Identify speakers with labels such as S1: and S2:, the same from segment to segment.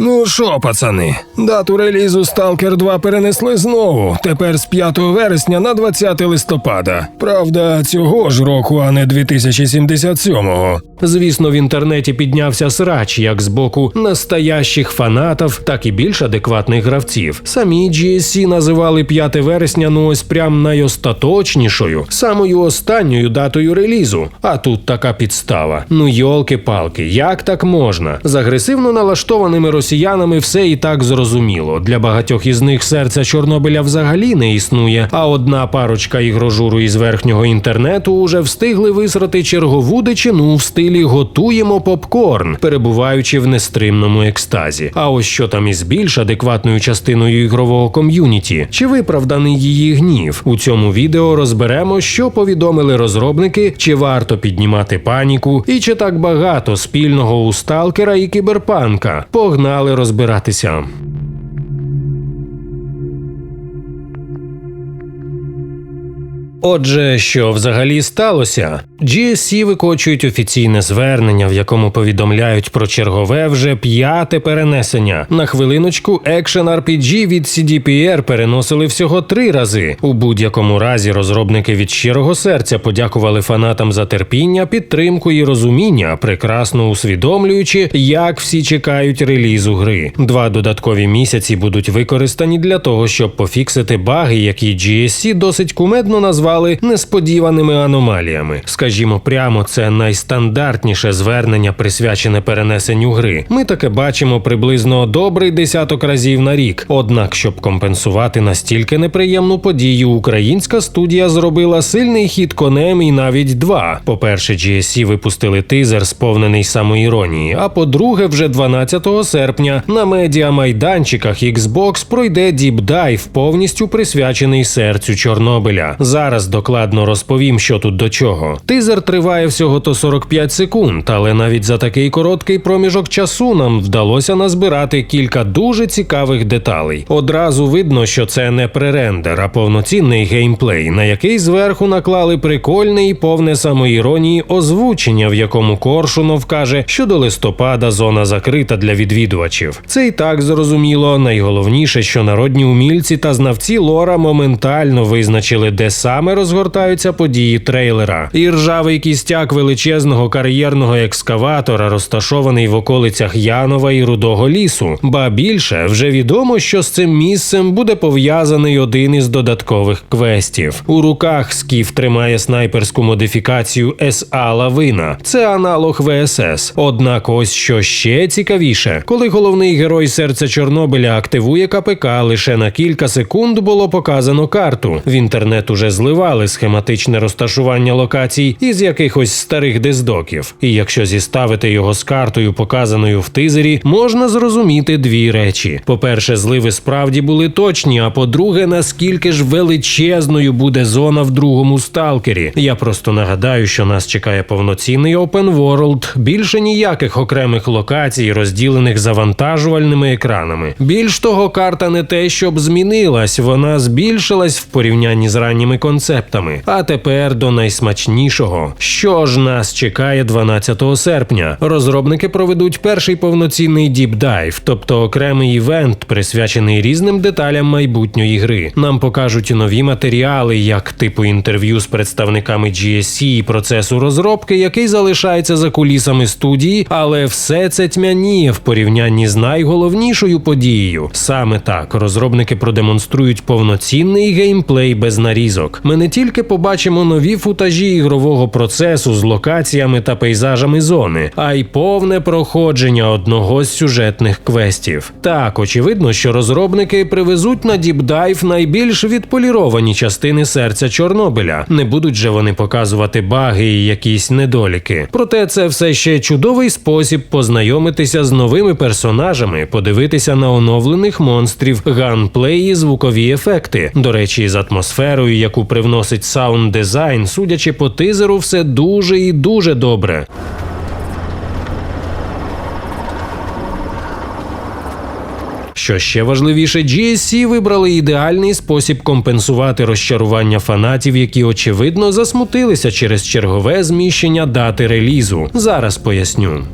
S1: Ну що, пацани, дату релізу Stalker 2 перенесли знову. Тепер з 5 вересня на 20 листопада. Правда, цього ж року, а не 2077-го.
S2: Звісно, в інтернеті піднявся срач як з боку настоящих фанатів, так і більш адекватних гравців. Самі GSC називали 5 вересня ну ось прям найостаточнішою, самою останньою датою релізу. А тут така підстава. Ну йолки-палки, як так можна? З агресивно налаштованими росіянами все і так зрозуміло. Для багатьох із них серця Чорнобиля взагалі не існує, а одна парочка ігрожуру із верхнього інтернету уже встигли висрати чергову дичину в стилі готуємо попкорн, перебуваючи в нестримному екстазі. А ось що там із більш адекватною частиною ігрового ком'юніті, чи виправданий її гнів? У цьому відео розберемо, що повідомили розробники, чи варто піднімати паніку, і чи так багато спільного у сталкера і кіберпанка. Погнали розбиратися. Отже, що взагалі сталося? GSC викочують офіційне звернення, в якому повідомляють про чергове вже п'яте перенесення. На хвилиночку Action RPG від CDPR переносили всього три рази. У будь-якому разі розробники від щирого серця подякували фанатам за терпіння, підтримку і розуміння, прекрасно усвідомлюючи, як всі чекають релізу гри. Два додаткові місяці будуть використані для того, щоб пофіксити баги, які GSC досить кумедно назвали несподіваними аномаліями. Скажімо прямо, це найстандартніше звернення, присвячене перенесенню гри. Ми таке бачимо приблизно добрий десяток разів на рік. Однак, щоб компенсувати настільки неприємну подію, українська студія зробила сильний хід конем і навіть два. По-перше, GSC випустили тизер, сповнений самоіронії. А по-друге, вже 12 серпня на медіамайданчиках Xbox пройде діпдайв, повністю присвячений серцю Чорнобиля. Зараз докладно розповім, що тут до чого. Тизер триває всього то 45 секунд, але навіть за такий короткий проміжок часу нам вдалося назбирати кілька дуже цікавих деталей. Одразу видно, що це не пререндер, а повноцінний геймплей, на який зверху наклали прикольне і повне самоіронії озвучення, в якому Коршунов каже, що до листопада зона закрита для відвідувачів. Це і так зрозуміло. Найголовніше, що народні умільці та знавці лора моментально визначили, де саме розгортаються події трейлера. І ржавий кістяк величезного кар'єрного екскаватора, розташований в околицях Янова і Рудого лісу. Ба більше вже відомо, що з цим місцем буде пов'язаний один із додаткових квестів. У руках Скіф тримає снайперську модифікацію СА Лавина. Це аналог ВСС. Однак, ось що ще цікавіше, коли головний герой серця Чорнобиля активує КПК, лише на кілька секунд було показано карту. В інтернет уже зливали схематичне розташування локацій із якихось старих диздоків. І якщо зіставити його з картою, показаною в тизері, можна зрозуміти дві речі: по-перше, зливи справді були точні. А по-друге, наскільки ж величезною буде зона в другому сталкері. Я просто нагадаю, що нас чекає повноцінний open world, більше ніяких окремих локацій, розділених завантажувальними екранами. Більш того, карта не те, щоб змінилась, вона збільшилась в порівнянні з ранніми концептами. А тепер до найсмачнішого. Що ж нас чекає 12 серпня? Розробники проведуть перший повноцінний діпдайв, тобто окремий івент, присвячений різним деталям майбутньої гри. Нам покажуть нові матеріали, як типу інтерв'ю з представниками GSC і процесу розробки, який залишається за кулісами студії, але все це тьмяніє в порівнянні з найголовнішою подією. Саме так розробники продемонструють повноцінний геймплей без нарізок. Не тільки побачимо нові футажі ігрового процесу з локаціями та пейзажами зони, а й повне проходження одного з сюжетних квестів. Так, очевидно, що розробники привезуть на діпдайв найбільш відполіровані частини серця Чорнобиля. Не будуть же вони показувати баги і якісь недоліки. Проте це все ще чудовий спосіб познайомитися з новими персонажами, подивитися на оновлених монстрів, ганплей і звукові ефекти. До речі, з атмосферою, яку привносить саунд дизайн, судячи по тизеру, все дуже і дуже добре. Що ще важливіше, GSC вибрали ідеальний спосіб компенсувати розчарування фанатів, які очевидно засмутилися через чергове зміщення дати релізу. Зараз поясню.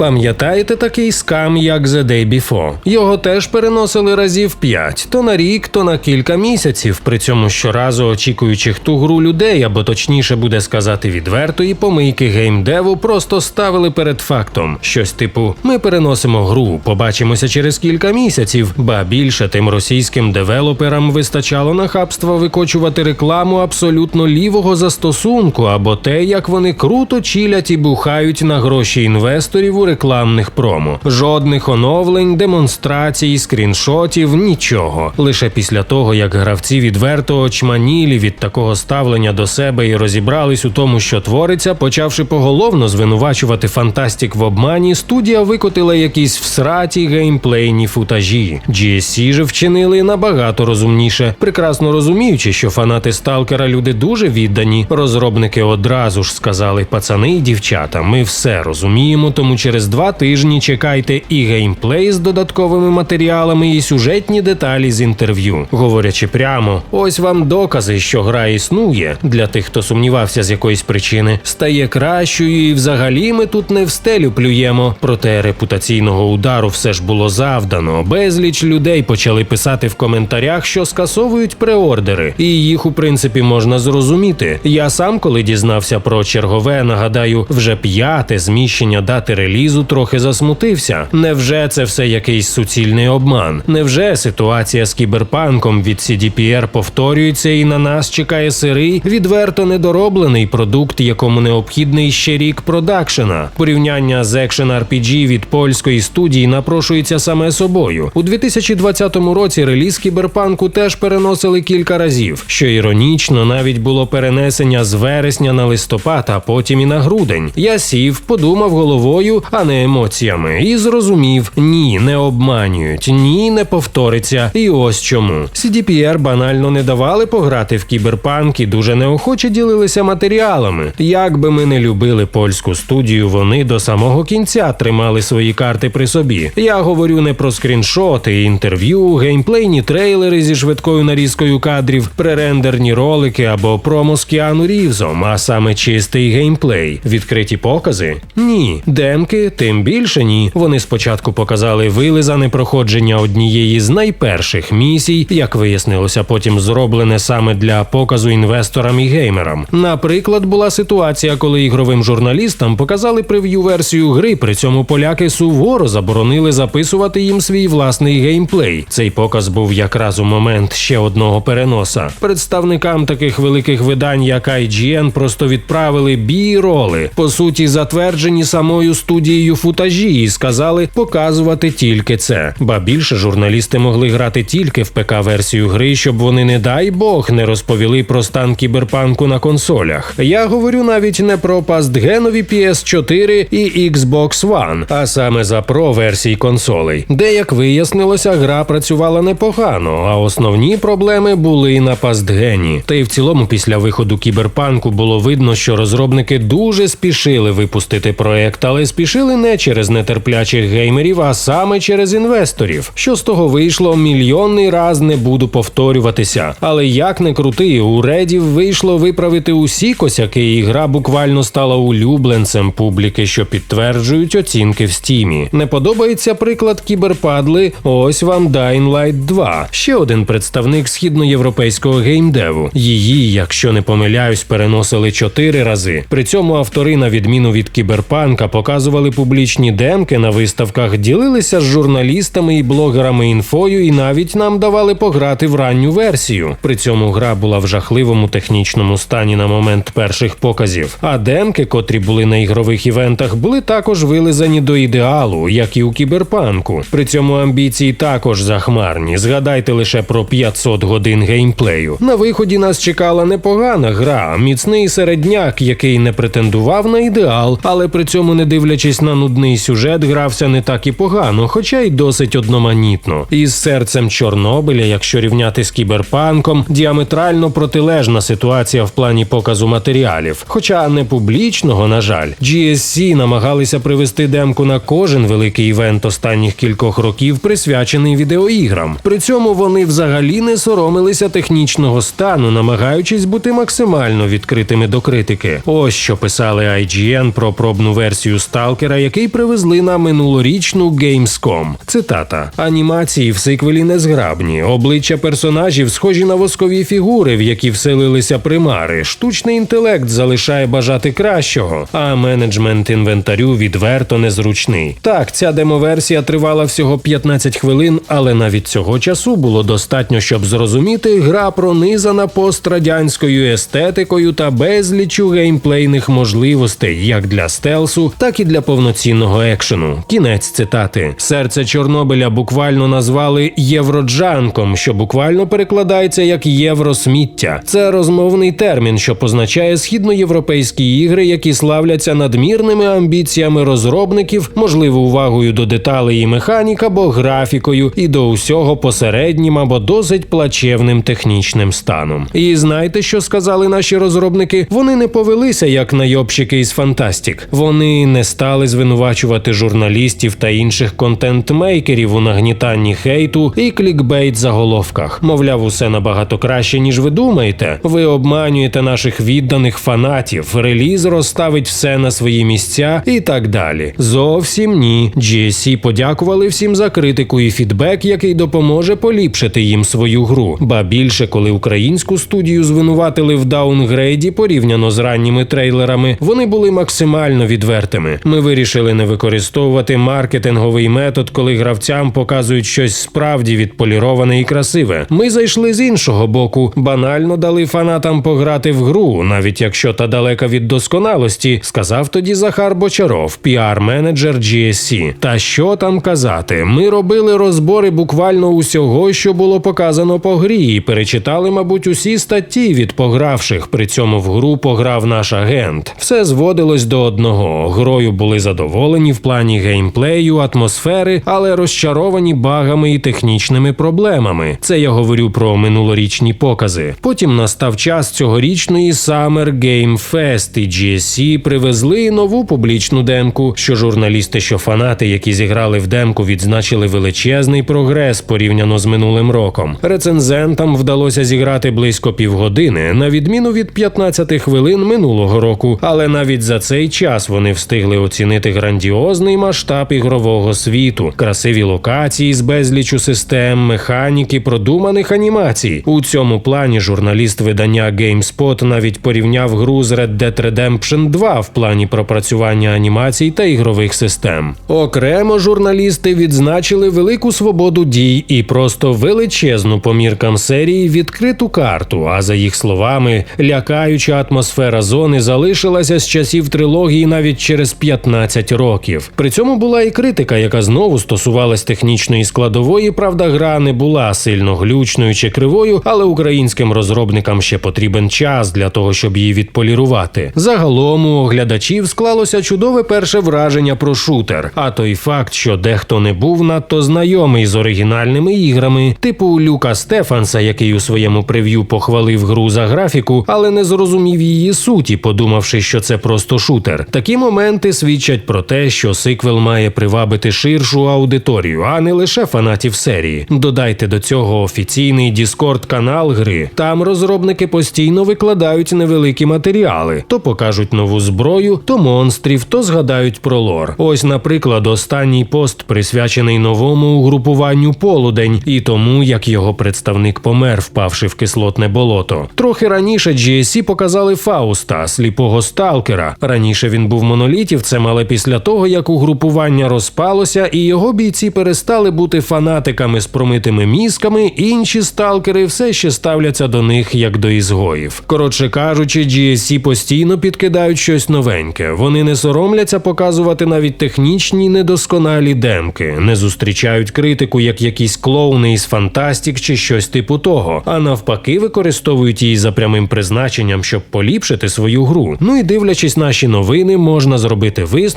S2: Пам'ятаєте такий скам, як The Day Before? Його теж переносили разів п'ять, то на рік, то на кілька місяців. При цьому щоразу очікуючих ту гру людей, або точніше буде сказати відвертої помийки геймдеву, просто ставили перед фактом щось типу: ми переносимо гру, побачимося через кілька місяців. Ба більше тим російським девелоперам вистачало нахабства викочувати рекламу абсолютно лівого застосунку, або те, як вони круто чілять і бухають на гроші інвесторів у рекламних промо. Жодних оновлень, демонстрацій, скріншотів, нічого. Лише після того, як гравці відверто очманілі від такого ставлення до себе і розібрались у тому, що твориться, почавши поголовно звинувачувати фантастик в обмані, студія викотила якісь всраті геймплейні футажі. GSC же вчинили набагато розумніше, прекрасно розуміючи, що фанати сталкера люди дуже віддані. Розробники одразу ж сказали: пацани і дівчата, ми все розуміємо, тому через два тижні чекайте і геймплей з додатковими матеріалами, і сюжетні деталі з інтерв'ю. Говорячи прямо, ось вам докази, що гра існує для тих, хто сумнівався з якоїсь причини, стає кращою, і взагалі ми тут не в стелю плюємо. Проте репутаційного удару все ж було завдано. Безліч людей почали писати в коментарях, що скасовують преордери, і їх у принципі можна зрозуміти. Я сам, коли дізнався про чергове, нагадаю, вже п'яте зміщення дати релізу, трохи засмутився. Невже це все якийсь суцільний обман? Невже ситуація з кіберпанком від CDPR повторюється і на нас чекає сирий, відверто недороблений продукт, якому необхідний ще рік продакшена? Порівняння з екшен RPG від польської студії напрошується саме собою. У 2020 році реліз кіберпанку теж переносили кілька разів. Що іронічно, навіть було перенесення з вересня на листопад, а потім і на грудень. Я сів, подумав головою, а не емоціями, і зрозумів: ні, не обманюють, ні, не повториться. І ось чому. CDPR банально не давали пограти в кіберпанк і дуже неохоче ділилися матеріалами. Як би ми не любили польську студію, вони до самого кінця тримали свої карти при собі. Я говорю не про скріншоти, інтерв'ю, геймплейні трейлери зі швидкою нарізкою кадрів, пререндерні ролики або промо з Кіану Рівзом, а саме чистий геймплей. Відкриті покази? Ні. Демки, тим більше ні. Вони спочатку показали вилизане проходження однієї з найперших місій, як вияснилося, потім зроблене саме для показу інвесторам і геймерам. Наприклад, була ситуація, коли ігровим журналістам показали прев'ю версію гри, при цьому поляки суворо заборонили записувати їм свій власний геймплей. Цей показ був якраз у момент ще одного переноса. Представникам таких великих видань, як IGN, просто відправили бі-роли, по суті, затверджені самою студією футажі, і сказали показувати тільки це. Ба більше журналісти могли грати тільки в ПК-версію гри, щоб вони, не дай Бог, не розповіли про стан кіберпанку на консолях. Я говорю навіть не про пастгенові PS4 і Xbox One, а саме за про версії консолей, де, як вияснилося, гра працювала непогано, а основні проблеми були на пастгені. Та й в цілому, після виходу кіберпанку було видно, що розробники дуже спішили випустити проект, але спішили не через нетерплячих геймерів, а саме через інвесторів. Що з того вийшло, мільйонний раз не буду повторюватися. Але як не крути, у редів вийшло виправити усі косяки, і гра буквально стала улюбленцем публіки, що підтверджують оцінки в стімі. Не подобається приклад кіберпадли. Ось вам Dying Light 2. Ще один представник східноєвропейського геймдеву. Її, якщо не помиляюсь, переносили чотири рази. При цьому автори, на відміну від кіберпанка, показували публічні демки на виставках, ділилися з журналістами і блогерами інфою, і навіть нам давали пограти в ранню версію. При цьому гра була в жахливому технічному стані на момент перших показів. А демки, котрі були на ігрових івентах, були також вилизані до ідеалу, як і у кіберпанку. При цьому амбіції також захмарні. Згадайте лише про 500 годин геймплею. На виході нас чекала непогана гра, міцний середняк, який не претендував на ідеал, але при цьому, не дивлячись на нудний сюжет, грався не так і погано, хоча й досить одноманітно. Із серцем Чорнобиля, якщо рівняти з кіберпанком, діаметрально протилежна ситуація в плані показу матеріалів. Хоча не публічного, на жаль, GSC намагалися привести демку на кожен великий івент останніх кількох років, присвячений відеоіграм. При цьому вони взагалі не соромилися технічного стану, намагаючись бути максимально відкритими до критики. Ось що писали IGN про пробну версію Stalker сталкера, який привезли на минулорічну Gamescom. Цитата: анімації в сиквелі незграбні, обличчя персонажів схожі на воскові фігури, в які вселилися примари. Штучний інтелект залишає бажати кращого, а менеджмент інвентарю відверто незручний. Так, ця демоверсія тривала всього 15 хвилин, але навіть цього часу було достатньо, щоб зрозуміти, гра пронизана пострадянською естетикою та безліччю геймплейних можливостей як для стелсу, так і для повноцінного екшену. Кінець цитати: серце Чорнобиля буквально назвали євроджанком, що буквально перекладається як євросміття. Це розмовний термін, що позначає східноєвропейські ігри, які славляться надмірними амбіціями розробників, можливо, увагою до деталей і механік або графікою, і до усього посереднім або досить плачевним технічним станом. І знаєте, що сказали наші розробники? Вони не повелися як найобщики із Фантастік. Вони не стали звинувачувати журналістів та інших контент-мейкерів у нагнітанні хейту і клікбейт заголовках. Мовляв, усе набагато краще, ніж ви думаєте. Ви обманюєте наших відданих фанатів. Реліз розставить все на свої місця і так далі. Зовсім ні. GSC подякували всім за критику і фідбек, який допоможе поліпшити їм свою гру. Ба більше, коли українську студію звинуватили в даунгрейді порівняно з ранніми трейлерами, вони були максимально відвертими. Ми вирішили не використовувати маркетинговий метод, коли гравцям показують щось справді відполіроване і красиве. Ми зайшли з іншого боку, банально дали фанатам пограти в гру, навіть якщо та далека від досконалості, сказав тоді Захар Бочаров, піар-менеджер GSC. Та що там казати? Ми робили розбори буквально усього, що було показано по грі, і перечитали, мабуть, усі статті від погравших. При цьому в гру пограв наш агент. Все зводилось до одного: грою були задоволені в плані геймплею, атмосфери, але розчаровані багами і технічними проблемами. Це я говорю про минулорічні покази. Потім настав час цьогорічної Summer Game Fest, і GSC привезли нову публічну демку, що журналісти, що фанати, які зіграли в демку, відзначили величезний прогрес порівняно з минулим роком. Рецензентам вдалося зіграти близько півгодини, на відміну від 15 хвилин минулого року. Але навіть за цей час вони встигли оцінити грандіозний масштаб ігрового світу, красиві локації з безлічу систем, механіки, продуманих анімацій. У цьому плані журналіст видання GameSpot навіть порівняв гру з Red Dead Redemption 2 в плані пропрацювання анімацій та ігрових систем. Окремо журналісти відзначили велику свободу дій і просто величезну по міркам серії відкриту карту. А за їх словами, лякаюча атмосфера зони залишилася з часів трилогії навіть через 15 років. При цьому була і критика, яка знову стосувалась технічної складової. Правда, гра не була сильно глючною чи кривою, але українським розробникам ще потрібен час для того, щоб її відполірувати. Загалом у оглядачів склалося чудове перше враження про шутер. А той факт, що дехто не був надто знайомий з оригінальними іграми, типу Люка Стефанса, який у своєму прев'ю похвалив гру за графіку, але не зрозумів її суті, подумавши, що це просто шутер. Такі моменти свідчать про те, що сиквел має привабити ширшу аудиторію, а не лише фанатів серії. Додайте до цього офіційний Discord канал гри. Там розробники постійно викладають невеликі матеріали, то покажуть нову зброю, то монстрів, то згадають про лор. Ось, наприклад, останній пост присвячений новому угрупуванню полудень і тому, як його представник помер, впавши в кислотне болото. Трохи раніше GSC показали Фауста, сліпого сталкера. Раніше він був монолітівцем, але після того, як угрупування розпалося і його бійці перестали бути фанатиками з промитими мізками, інші сталкери все ще ставляться до них як до ізгоїв. Коротше кажучи, GSC постійно підкидають щось новеньке. Вони не соромляться показувати навіть технічні недосконалі демки, не зустрічають критику як якісь клоуни із фантастік чи щось типу того, а навпаки, використовують її за прямим призначенням, щоб поліпшити свою гру. Ну і дивлячись наші новини, можна зробити висновки.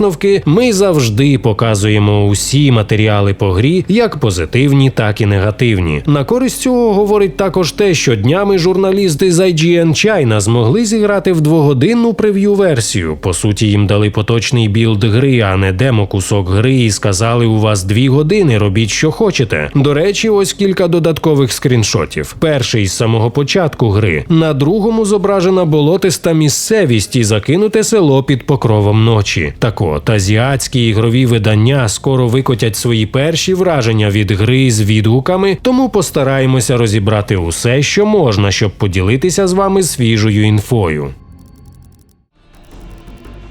S2: Ми завжди показуємо усі матеріали по грі, як позитивні, так і негативні. На користь цього говорить також те, що днями журналісти з IGN China змогли зіграти в двогодинну прев'ю версію. По суті, їм дали поточний білд гри, а не демо кусок гри, і сказали: у вас дві години, робіть що хочете. До речі, ось кілька додаткових скріншотів. Перший з самого початку гри. На другому зображена болотиста місцевість і закинуте село під покровом ночі. Так око та азіатські ігрові видання скоро викотять свої перші враження від гри з відгуками, тому постараємося розібрати усе, що можна, щоб поділитися з вами свіжою інфою.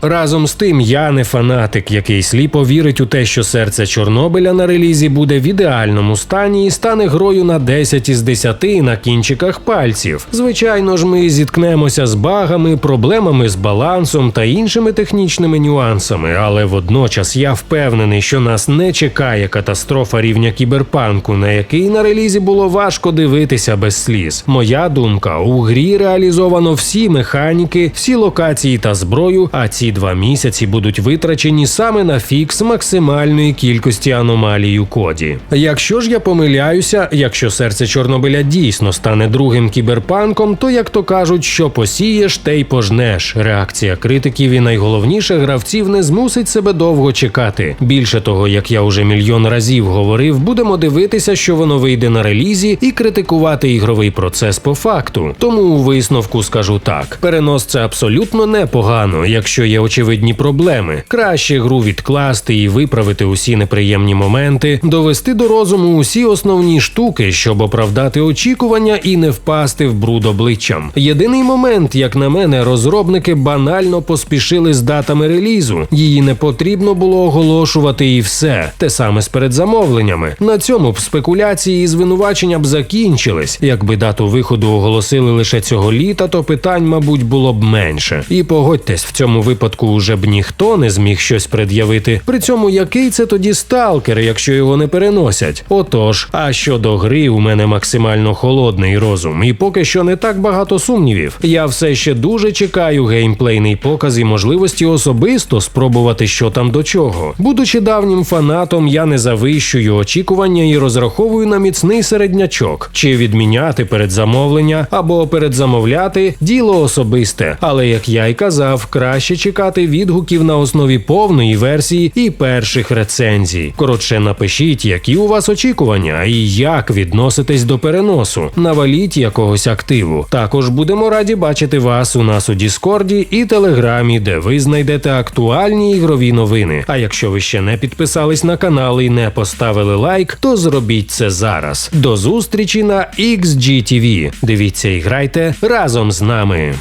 S2: Разом з тим, я не фанатик, який сліпо вірить у те, що серце Чорнобиля на релізі буде в ідеальному стані і стане грою на 10 із 10 на кінчиках пальців. Звичайно ж, ми зіткнемося з багами, проблемами з балансом та іншими технічними нюансами, але водночас я впевнений, що нас не чекає катастрофа рівня кіберпанку, на який на релізі було важко дивитися без сліз. Моя думка, у грі реалізовано всі механіки, всі локації та зброю, а ці два місяці будуть витрачені саме на фікс максимальної кількості аномалій у коді. Якщо ж я помиляюся, якщо серце Чорнобиля дійсно стане другим кіберпанком, то як то кажуть, що посієш, те й пожнеш. Реакція критиків і найголовніше гравців не змусить себе довго чекати. Більше того, як я уже мільйон разів говорив, будемо дивитися, що воно вийде на релізі, і критикувати ігровий процес по факту. Тому у висновку скажу так: перенос це абсолютно непогано, якщо є очевидні проблеми. Краще гру відкласти і виправити усі неприємні моменти, довести до розуму усі основні штуки, щоб оправдати очікування і не впасти в бруд обличчям. Єдиний момент, як на мене, розробники банально поспішили з датами релізу. Її не потрібно було оголошувати і все. Те саме з передзамовленнями. На цьому б спекуляції і звинувачення б закінчились. Якби дату виходу оголосили лише цього літа, то питань, мабуть, було б менше. І погодьтесь, в цьому випадку уже б ніхто не зміг щось пред'явити. При цьому який це тоді сталкер, якщо його не переносять? Отож, а щодо гри, у мене максимально холодний розум, і поки що не так багато сумнівів. Я все ще дуже чекаю геймплейний показ і можливості особисто спробувати, що там до чого. Будучи давнім фанатом, я не завищую очікування і розраховую на міцний середнячок, чи відміняти передзамовлення або передзамовляти діло особисте. Але як я й казав, краще чекати відгуків на основі повної версії і перших рецензій. Коротше, напишіть, які у вас очікування і як відноситесь до переносу. Наваліть якогось активу. Також будемо раді бачити вас у нас у Діскорді і Телеграмі, де ви знайдете актуальні ігрові новини. А якщо ви ще не підписались на канал і не поставили лайк, то зробіть це зараз. До зустрічі на XGTV. Дивіться і грайте разом з нами.